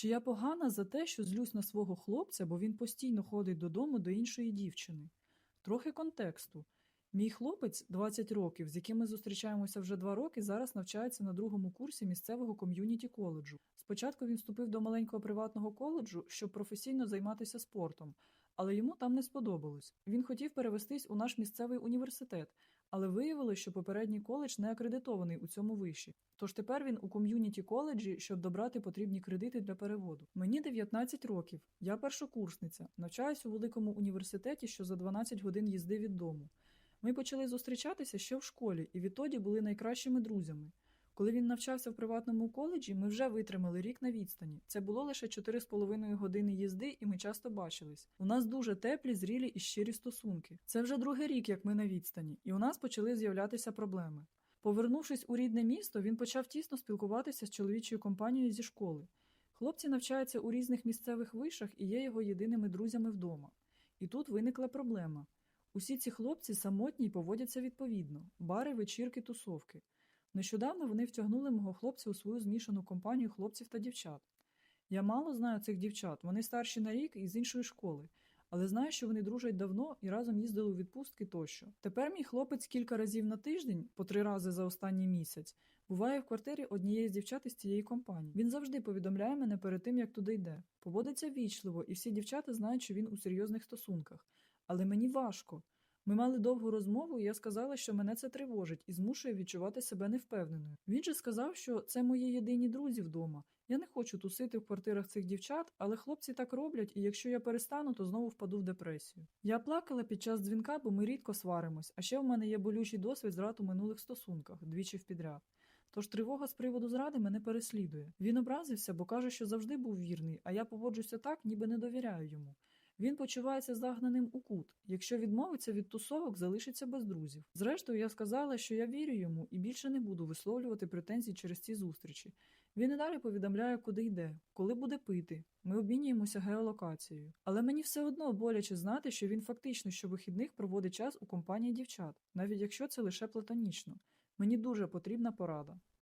Чи я погана за те, що злюсь на свого хлопця, бо він постійно ходить додому до іншої дівчини? Трохи контексту. Мій хлопець 20 років, з яким ми зустрічаємося вже два роки, зараз навчається на другому курсі місцевого ком'юніті коледжу. Спочатку він вступив до маленького приватного коледжу, щоб професійно займатися спортом, але йому там не сподобалось. Він хотів перевестись у наш місцевий університет, але виявилось, що попередній коледж не акредитований у цьому виші. Тож тепер він у ком'юніті коледжі, щоб добрати потрібні кредити для переводу. Мені 19 років, я першокурсниця, навчаюсь у великому університеті, що за 12 годин їзди від дому. Ми почали зустрічатися ще в школі, і відтоді були найкращими друзями. Коли він навчався в приватному коледжі, ми вже витримали рік на відстані. Це було лише 4,5 години їзди, і ми часто бачились. У нас дуже теплі, зрілі і щирі стосунки. Це вже другий рік, як ми на відстані, і у нас почали з'являтися проблеми. Повернувшись у рідне місто, він почав тісно спілкуватися з чоловічою компанією зі школи. Хлопці навчаються у різних місцевих вишах і є його єдиними друзями вдома. І тут виникла проблема. Усі ці хлопці самотні й поводяться відповідно: бари, вечірки, тусовки. Нещодавно вони втягнули мого хлопця у свою змішану компанію хлопців та дівчат. Я мало знаю цих дівчат, вони старші на рік і з іншої школи, але знаю, що вони дружать давно і разом їздили у відпустки тощо. Тепер мій хлопець кілька разів на тиждень, по три рази за останній місяць, буває в квартирі однієї з дівчат із цієї компанії. Він завжди повідомляє мене перед тим, як туди йде. Поводиться вічливо, і всі дівчата знають, що він у серйозних стосунках. Але мені важко. Ми мали довгу розмову, і я сказала, що мене це тривожить і змушує відчувати себе невпевненою. Він же сказав, що це мої єдині друзі вдома. Я не хочу тусити в квартирах цих дівчат, але хлопці так роблять, і якщо я перестану, то знову впаду в депресію. Я плакала під час дзвінка, бо ми рідко сваримось, а ще в мене є болючий досвід зрад у минулих стосунках, двічі в підряд. Тож тривога з приводу зради мене переслідує. Він образився, бо каже, що завжди був вірний, а я поводжуся так, ніби не довіряю йому. Він почувається загнаним у кут. Якщо відмовиться від тусовок, залишиться без друзів. Зрештою, я сказала, що я вірю йому і більше не буду висловлювати претензій через ці зустрічі. Він і далі повідомляє, куди йде, коли буде пити. Ми обмінюємося геолокацією. Але мені все одно боляче знати, що він фактично щовихідних проводить час у компанії дівчат, навіть якщо це лише платонічно. Мені дуже потрібна порада.